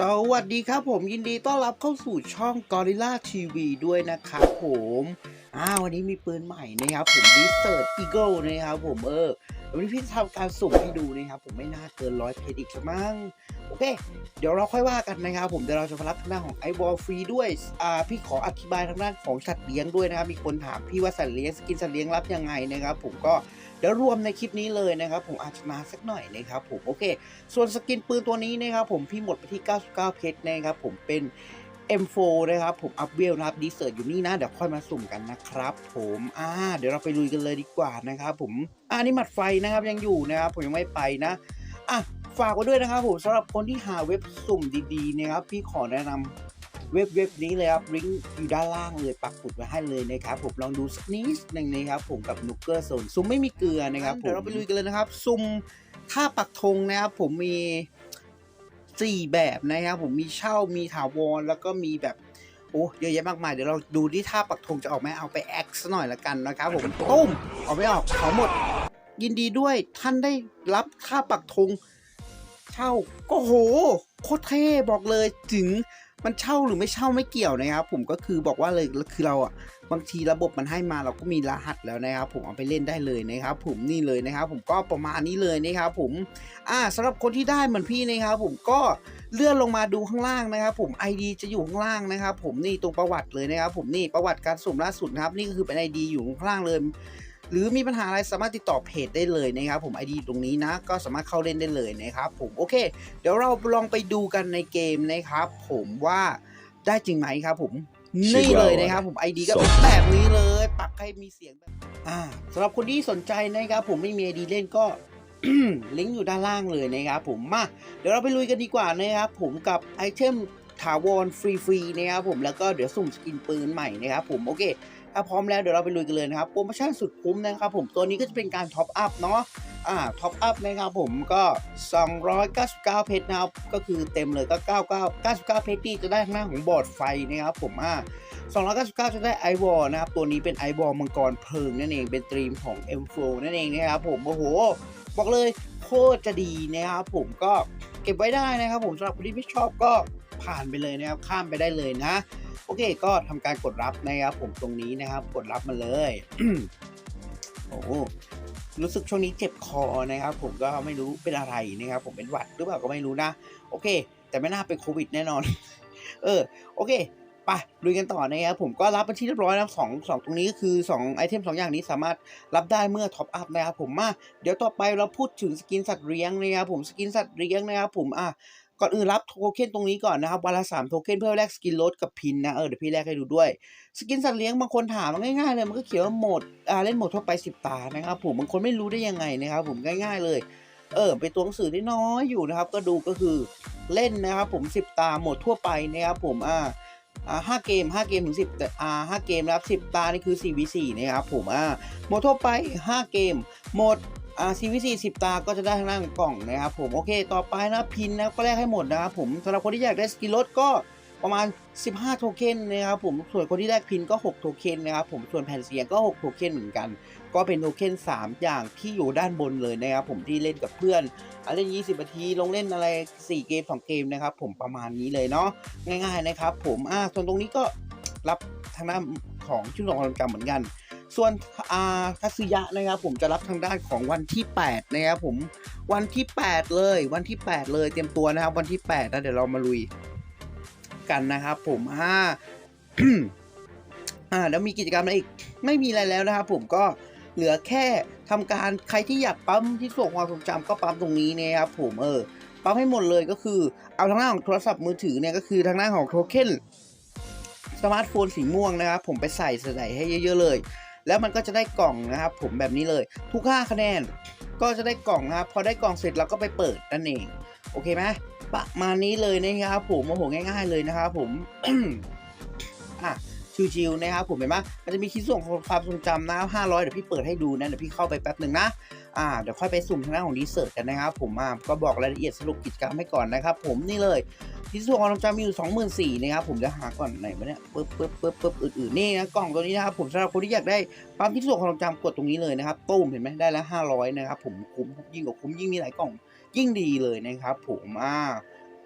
สวัสดีครับผมยินดีต้อนรับเข้าสู่ช่อง Gorilla TV ด้วยนะครับผม อ้าวันนี้มีปืนใหม่นะครับผม d e s e r t Eagle นะครับผมเออ วันนี้พี่จะทำการสุ่มให้ดูนะครับ ผมไม่น่าเกินร้อยเพจอีกมั้งโอเค เดี๋ยวเราค่อยว่ากันนะครับ ผมเดี๋ยวเราจะมารับทางด้านของไอ a อลฟรีด้วยอ่าพี่ขออธิบายทางด้านของสัตว์เลี้ยงด้วยนะครับมีคนถามพี่ว่าสัตว์เลี้ยงสกินสัตว์เลี้ยงรับยังไงนะครับ ผมก็เดี๋ยวรวมในคลิปนี้เลยนะครับ ผมอาจจะมาสักหน่อยนะครับผมโอเค ส่วนสกินปืนตัวนี้นะครับ ผมพี่หมดไปที่ 99 เพชรนะครับผมเป็น M4 นะครับผมอัพเวลนะครับดีเซอร์อยู่นี่นะ เดี๋ยวค่อยมาสุ่มกันนะครับผมอ่าเดี๋ยวเราไปลุยกันเลยดีกว่านะครับผมอ่านี่หมัดไฟนะครับยังอยู่นะครับผมยังไม่ไปนะอะฝากไว้ด้วยนะครับผมสำหรับคนที่หาเว็บสุ่มดีๆนะครับพี่ขอแนะนำเว็บเว็บนี้เลยครับลิงก์อยู่ด้านล่างเลยปักปุดไว้ให้เลยนะครับผมลองดูสักนิดหนึ่งนะครับผมกับนุกเกอร์โซนซุ่มไม่มีเกลือนะครับเดี๋ยวเราไปลุยกันเลยนะครับซุ่มถ้าปักธงนะครับผมมี สี่แบบนะครับผมมีเช่ามีถาวรแล้วก็มีแบบโอ้เยอะแยะมากมายเดี๋ยวเราดูที่ท่าปักธงจะออกไหมเอาไปแอคซะหน่อยละกันนะครับผมตุ้มออกไม่ออกขอหมด ยินดีด้วยท่านได้รับค่าปักธงเช่าก็โหโคตรเท่บอกเลยถึง มันเช่าหรือไม่เช่าไม่เกี่ยวนะครับ ผมก็คือบอกว่าเลยคือเราอะบางทีระบบมันให้มาเราก็มีรหัสแล้วนะครับ ผมเอาไปเล่นได้เลยนะครับ ผมนี่เลยนะครับ ผมก็ประมาณนี้เลยนะครับ ผมอ่าสำหรับคนที่ได้เหมือนพี่นะครับ ผมก็เลื่อนลงมาดูข้างล่างนะครับ ผม ID จะอยู่ข้างล่างนะครับ ผมนี่ตรงประวัติเลยนะครับ ผมนี่ประวัติการสุ่มล่าสุดครับ นี่ก็คือเป็น ID อยู่ข้างล่างเลย หรือมีปัญหาอะไรสามารถติดต่อเพจได้เลยนะครับผม ID ตรงนี้นะ ก็สามารถเข้าเล่นได้เลยนะครับผมโอเค เดี๋ยวเราลองไปดูกันในเกมนะครับผมว่าได้จริงไหมครับผมนี่เลยนะครับผม ID ก็เป็นแบบนี้เลย ปักให้มีเสียงแบบอ่าสำหรับคนที่สนใจนะครับผมไม่มี ID เล่นก็ลิงก์อยู่ด้านล่างเลยนะครับผมมาเดี๋ยวเราไปลุยกันดีกว่านะครับผมกับไอเทมถาวรฟรีๆนะครับผมแล้วก็เดี๋ยวสุ่มสกินปืนใหม่นะครับผมโอเค ถ้าพร้อมแล้วเดี๋ยวเราไปลุยกันเลยนะครับโปรโมชั่นสุดคุ้มนะครับผมตัวนี้ก็จะเป็นการท็อปอัพเนาะอ่าท็อปอัพนะครับผมก็ 299 เพชรนะครับก็คือเต็มเลยก็ 99 99 เพชรที่จะได้ข้างหน้าของบอร์ดไฟนะครับผมอ่า299 จะได้ไอวอลนะครับ ตัวนี้เป็นไอวอลมังกรเพลิงนั่นเองเป็นตรีมของ M4 นั่นเองนะครับผมโอ้โห บอกเลยโคตรจะดีนะครับผมก็เก็บไว้ได้นะครับผมสำหรับคนที่ไม่ชอบก็ ผ่านไปเลยนะครับ ข้ามไปได้เลยนะ โอเค ก็ทำการกดรับนะครับผมตรงนี้นะครับ กดรับมาเลยโอ้โหรู้สึกช่วงนี้เจ็บคอนะครับ ผมก็ไม่รู้เป็นอะไรนะครับ ผมเป็นหวัดหรือเปล่าก็ไม่รู้นะ โอเค แต่ไม่น่าเป็นโควิดแน่นอน เออ โอเคไปลุยกันต่อนะครับผมก็รับเป็นที่เรียบร้อยแล้วสองสองตรงนี้ก็คือ2ไอเทมสองอย่างนี้สามารถรับได้เมื่อท็อปอัพนะครับผมมาเดี๋ยวต่อไปเราพูดถึงสกินสัตว์เลี้ยงนะครับผมสกินสัตว์เลี้ยงนะครับผมอะ ก่อนอื่นรับโทเค็นตรงนี้ก่อนนะครับวันละสามโทเค็นเพื่อแลกสกินลดกับพินนะเออเดี๋ยวพี่แลกให้ดูด้วย สกินสัตว์เลี้ยงบางคนถามง่ายๆเลยมันก็เขียนว่าโหมดอ่าเล่นโหมดทั่วไป 10 ตานะครับผมบางคนไม่รู้ได้ยังไงนะครับผมง่าย ๆเลย เออเป็นตัวหนังสือที่น้อยอยู่นะครับ ก็ดูก็คือเล่นนะครับผม 10 ตาโหมดทั่วไปนะครับผมอ่าอ่าห้าเกมห้าเกมถึงสิบอ่าห้าเกมนะครับสิบตานี่คือ4 v 4นะครับผมอ่าโหมดทั่วไป5เกมโหมด อ่า4 v 4 10ตาก็จะได้ทางด้านกล่องนะครับผมโอเค ต่อไปนะพินนะก็แลกให้หมดนะครับผมสำหรับคนที่อยากได้สกิลลดก็ประมาณ 15 โทเค็นนะครับผมส่วนคนที่แลกพินก็ 6 โทเค็นนะครับผมส่วนแผ่นเสียงก็ 6 โทเค็นเหมือนกัน ก็เป็นโทเค็น3 อย่างที่อยู่ด้านบนเลยนะครับผมที่เล่นกับเพื่อนอะเล่น 20 นาที ลงเล่นอะไร 4 เกม 2 เกมนะครับผมประมาณนี้เลยเนาะง่ายๆนะครับผมอ่าส่วนตรงนี้ก็รับทางด้านของชุดของความเหมือนกัน ส่วนอาทัศยะนะครับผมจะรับทางด้านของวันที่8นะครับผมวันที่ 8 เลย วันที่ 8 เลยเตรียมตัวนะครับ วันที่8นะเดี๋ยวเรามาลุยกันนะครับผมอ่าอ่าแล้วมีกิจกรรมอะไรอีกไม่มีอะไรแล้วนะครับผมก็เหลือแค่ทำการใครที่อยากปั๊มที่ส่งความทรงจำก็ปั๊มตรงนี้นะครับผมเออปั๊มให้หมดเลยก็คือ เอาทางหน้าของโทรศัพท์มือถือเนี่ยก็คือทางหน้าของโทเค็นสมาร์ทโฟนสีม่วงนะครับผมไปใส่ใส่ให้เยอะ ๆ เลย แล้วมันก็จะได้กล่องนะครับ ผมแบบนี้เลย ทุก5คะแนนก็จะได้กล่องนะครับ พอได้กล่องเสร็จเราก็ไปเปิดนั่นเองโอเคไหมประมาณนี้เลยนะครับผมโอ้โหง่าย ๆเลยนะครับผมอะ ชิวๆนะครับผมเห็นไหมมันจะมีคิดส่งความทรงจำนะ500 เดี๋ยวพี่เปิดให้ดูนะเดี๋ยวพี่เข้าไปแป๊บหนึ่งนะอ่าเดี๋ยวค่อยไปสุ่มทางด้านของดีเซอร์กันนะครับผมอ่าก็บอกรายละเอียดสรุปกิจกรรมให้ก่อนนะครับผมนี่เลยที่ส่วนของเราจะมีอยู่ 24,000นะครับผมจะหาก่อนไหนมาเนี่ยปึ๊บปึ๊บปึ๊บปึ๊บอื่นๆนี่นะกล่องตัวนี้นะครับผมสำหรับคนที่อยากได้ปั๊มที่ส่วนของเราจำกดตรงนี้เลยนะครับตุ้มเห็นไหมได้แล้ว500นะครับผมคุ้มยิ่งกว่าคุ้มยิ่งมีหลายกล่องยิ่งดีเลยนะครับผมอ่า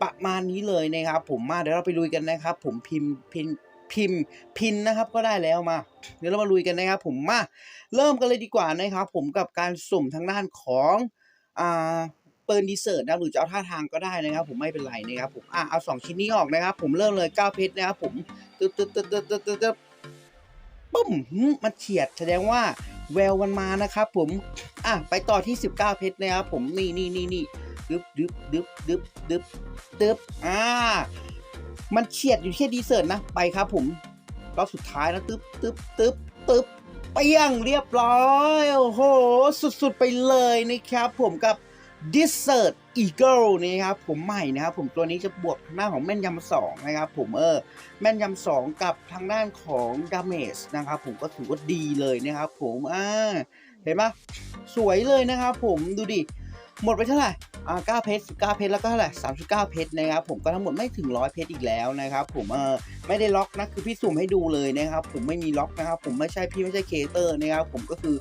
ประมาณนี้เลยนะครับผมมาเดี๋ยวเราไปลุยกันนะครับผมพิมพ์พิมพ์ พิมพ์พินนะครับก็ได้แล้วมา เดี๋ยวเรามาลุยกันนะครับผมมาเริ่มกันเลยดีกว่านะครับผมกับการสุ่มทางด้านของอ่าเปิดดีเซอร์นะหรือจะเอาท่าทางก็ได้นะครับ ผมไม่เป็นไรนะครับผมอะเอาสองชิ้นนี้ออกนะครับ ผมเริ่มเลย9เพชรนะครับผมตึ๊ดตึ๊ดตึ๊ดตึ๊ดตึ๊ดตึ๊ดตึ๊ดปุ้มหืมมันเฉียดแสดงว่าแววมันมานะครับผมอะไปต่อที่ 19 เพชรนะครับผมนี่นี่นี่นี่ดึบดึบดึบดึบดึบดึบอ่า มันเฉียดอยู่ที่ดีเซอร์ตนะ ไปครับผมรอบสุดท้ายนะตึ๊บตึ๊บตึ๊บตึ๊บเปี้ยงเรียบร้อย โอ้โห สุดๆไปเลยนะครับผมกับ d i s s e r t Eagle นี่ครับผมใหม่นะครับผมตัวนี้จะบวกทางด้านของแม่นยำสองนะครับผมเออแม่นยำสองกับทางด้านของ Damage นะครับผมก็ถือว่าดีเลยนะครับผมอ่าเห็นปะสวยเลยนะครับผมดูดิ หมดไปเท่าไหร่ อ่า9เพชร19เพชรแล้วก็เท่าไหร่39เพชรนะครับผมก็ทั้งหมดไม่ถึง100เพชรอีกแล้วนะครับผมเออไม่ได้ล็อกนะคือพี่สุ่มให้ดูเลยนะครับผมไม่มีล็อกนะครับผมไม่ใช่พี่ไม่ใช่เคเตอร์นะครับผมก็คือ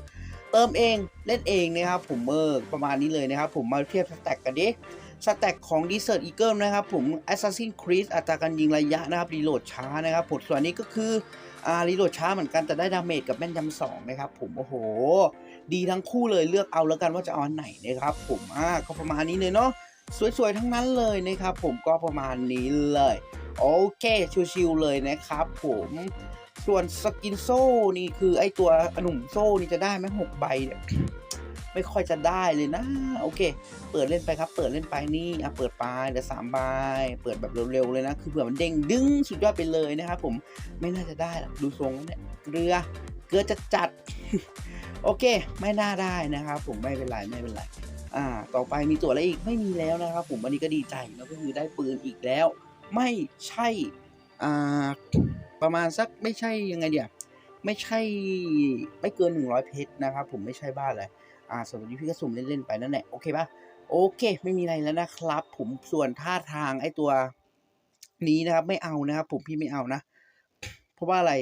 เติมเองเล่นเองนะครับผมเออประมาณนี้เลยนะครับผมมาเทียบสแต็กกันดิสแต็กของ Desert Eagle นะครับผม Assassin Creed อัตราการยิงระยะนะครับรีโหลดช้านะครับผลส่วนนี้ก็คือ อารีโหลดช้าเหมือนกันแต่ได้ดาเมจกับแม่นยำสองนะครับผมโอ้โห ดีทั้งคู่เลยเลือกเอาแล้วกันว่าจะเอาอันไหนนะครับผมอ่าก็ประมาณนี้เลยเนาะสวยๆ ทั้งนั้นเลยนะครับผมก็ประมาณนี้เลย โอเคชิวๆเลยนะครับผมส่วนสกินโซ่นี่คือไอตัวหนุ่มโซ่นี่จะได้ไหมหกใบเนี่ย ไม่ค่อยจะได้เลยนะ โอเค เปิดเล่นไปครับ เปิดเล่นไปนี่อะเปิดไปเดี๋ยวสามใบเปิดแบบเร็วๆเลยนะ คือเผื่อมันเด้งดึงสุดยอดไปเลยนะครับผมไม่น่าจะได้หรอกดูทรงเนี่ยเกลือเกลือจะจัดโอเค ไม่น่าได้นะครับผมไม่เป็นไรไม่เป็นไรอ่า ต่อไปมีตัวอะไรอีกไม่มีแล้วนะครับ ผมวันนี้ก็ดีใจแล้วก็คือได้ปืนอีกแล้ว ไม่ใช่อ่าประมาณสักไม่ใช่ยังไงเดียวไม่ใช่ไม่เกิน 100 เพชรนะครับผมไม่ใช่บ้าเลย อ่าส่วนวันนี้พี่ก็สุ่มเล่นๆไปนั่นแหละโอเคปะโอเค ไม่มีอะไรแล้วนะครับ ผมส่วนท่าทางไอ้ตัวนี้นะครับ ไม่เอานะครับ ผมพี่ไม่เอานะ เพราะว่าอะไร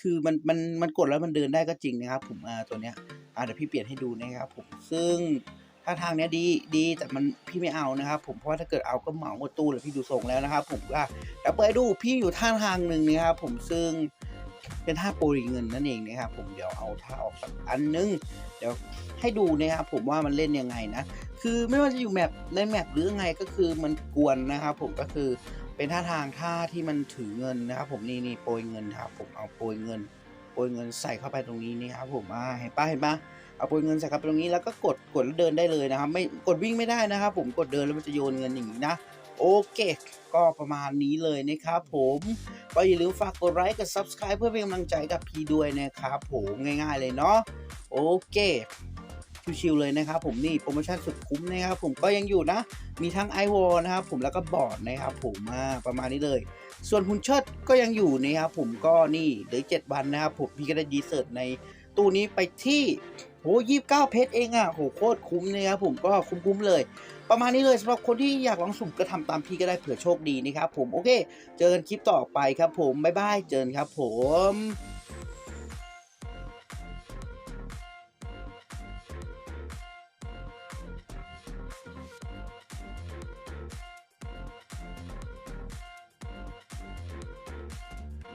คือมันมันมันกดแล้วมันเดินได้ก็จริงนะครับ ผมอ่าตัวเนี้ยอ่าเดี๋ยวพี่เปลี่ยนให้ดูนะครับ ผมซึ่งท่าทางเนี้ยดีดีแต่มันพี่ไม่เอานะครับ ผมเพราะว่าถ้าเกิดเอาก็เหมาหมดตู้เลยพี่ดูทรงแล้วนะครับ ผมอะเดี๋ยวเปิดดูพี่อยู่ท่าทางหนึ่งนะครับ ผมซึ่ง เป็นท่าโปรยเงินนั่นเองนะครับผมเดี๋ยวเอาท่าออกสักอันนึงเดี๋ยวให้ดูนะครับผมว่ามันเล่นยังไงนะคือไม่ว่าจะอยู่แมปในแมปหรือยังไงก็คือมันกวนนะครับผมก็คือเป็นท่าทางท่าที่มันถือเงินนะครับผมนี่นี่โปรยเงินครับผมเอาโปรยเงินโปรยเงินใส่เข้าไปตรงนี้นี่ครับผมอ่าเห็นปะเห็นปะเอาโปรยเงินใส่เข้าไปตรงนี้แล้วก็กดกดแล้วเดินได้เลยนะครับ ไม่กดวิ่งไม่ได้นะครับผมกดเดินแล้วมันจะโยนเงินอย่างนี้นะ โอเค ก็ประมาณนี้เลยนะครับผมก็อย่าลืมฝากกดไลค์กับ Subscribe เพื่อเป็นกำลังใจกับพี่ด้วยนะครับผมง่ายๆเลยเนาะโอเคชิวๆเลยนะครับผมนี่โปรโมชั่นสุดคุ้มนะครับผมก็ยังอยู่นะ มีทั้ง i w a l นะครับผมแล้วก็บอร์ดนะครับผมอ่าประมาณนี้เลย ส่วนหุ่นเชิดก็ยังอยู่นะครับผมก็นี่เหลือเจ็ดวันนะครับผมพี่ก็ได้ดีเซิร์ตใน ตู้นี้ไปที่โหยี่สิบเก้าเพชรเองอะโหโคตรคุ้มนะครับผมก็คุ้มๆเลย ประมาณนี้เลยสำหรับคนที่อยากลองสุ่มก็ทำตามพี่ก็ได้เผื่อโชคดีนะครับผมโอเค เจอกันคลิปต่อไปครับผมบ๊ายบายเจอกันครับผม